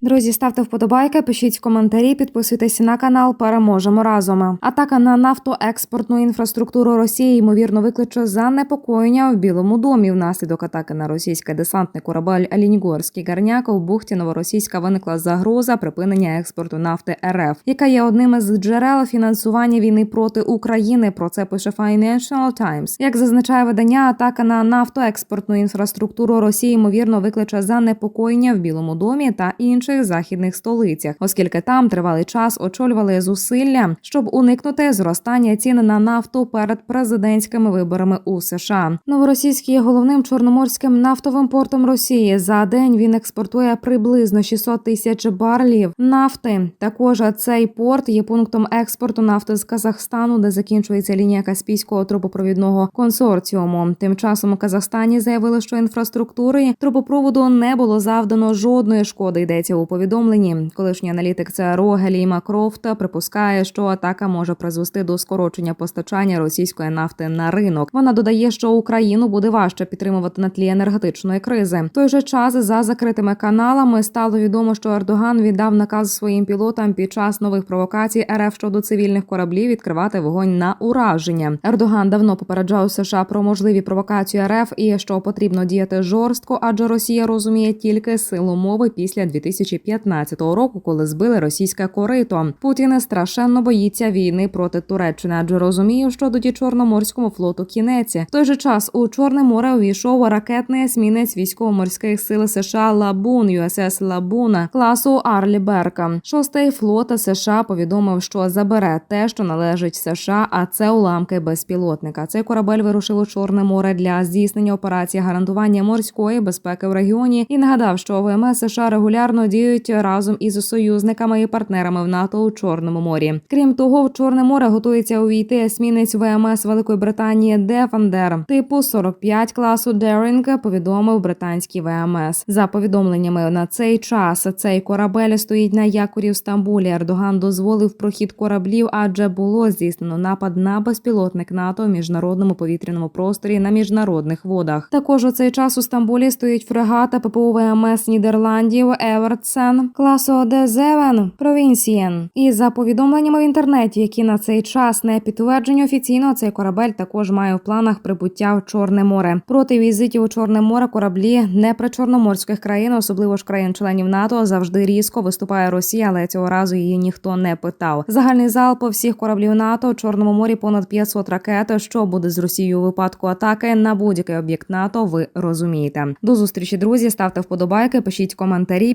Друзі, ставте вподобайки, пишіть в коментарі, підписуйтесь на канал. Переможемо разом. Атака на нафтоекспортну інфраструктуру Росії ймовірно викличе занепокоєння в Білому домі. Внаслідок атаки на російський десантний корабель Лінігорський гарняк у бухті Новоросійська виникла загроза припинення експорту нафти РФ, яка є одним із джерел фінансування війни проти України. Про це пише Financial Times. Як зазначає видання, атака на нафтоекспортну інфраструктуру Росії ймовірно викличе занепокоєння в Білому домі та інших західних столицях, оскільки там тривалий час очолювали зусилля, щоб уникнути зростання цін на нафту перед президентськими виборами у США. Новоросійський є головним чорноморським нафтовим портом Росії. За день він експортує приблизно 600 тисяч барлів нафти. Також цей порт є пунктом експорту нафти з Казахстану, де закінчується лінія Каспійського трубопровідного консорціуму. Тим часом у Казахстані заявили, що інфраструктури трубопроводу не було завдано жодної шкоди. Йдеться у повідомленні. Колишній аналітик ЦРУ Геліма Крофта припускає, що атака може призвести до скорочення постачання російської нафти на ринок. Вона додає, що Україну буде важче підтримувати на тлі енергетичної кризи. В той же час за закритими каналами стало відомо, що Ердоган віддав наказ своїм пілотам під час нових провокацій РФ щодо цивільних кораблів відкривати вогонь на ураження. Ердоган давно попереджав США про можливі провокації РФ і що потрібно діяти жорстко, адже Росія розуміє тільки силу мови після 2015 року, коли збили російське корито. Путін страшенно боїться війни проти Туреччини, адже розуміє, що тоді чорноморському флоту кінець. В той же час у Чорне море увійшов ракетний есмінець військово-морських сил США Лабун USS Лабуна класу Арлі Берка. Шостий флот США повідомив, що забере те, що належить США, а це уламки безпілотника. Цей корабель вирушив у Чорне море для здійснення операції гарантування морської безпеки в регіоні і нагадав, що ВМС США регулярно діють разом із союзниками і партнерами в НАТО у Чорному морі. Крім того, в Чорне море готується увійти есмінець ВМС Великої Британії Дефендер типу 45 класу Daring, повідомив британський ВМС. За повідомленнями на цей час цей корабель стоїть на якорі в Стамбулі. Ердоган дозволив прохід кораблів, адже було здійснено напад на безпілотник НАТО в міжнародному повітряному просторі на міжнародних водах. Також у цей час у Стамбулі стоїть фрегата ППУ ВМС Нідерландів Евертсен класу Дезевен Провінсієн. І за повідомленнями в інтернеті, які на цей час не підтверджені офіційно, цей корабель також має в планах прибуття в Чорне море. Проти візитів у Чорне море кораблі непричорноморських країн, особливо ж країн-членів НАТО, завжди різко виступає Росія, але цього разу її ніхто не питав. Загальний залп всіх кораблів НАТО у Чорному морі понад 500 ракет. Що буде з Росією у випадку атаки на будь-який об'єкт НАТО? Ви розумієте. До зустрічі, друзі. Ставте вподобайки, пишіть коментарі,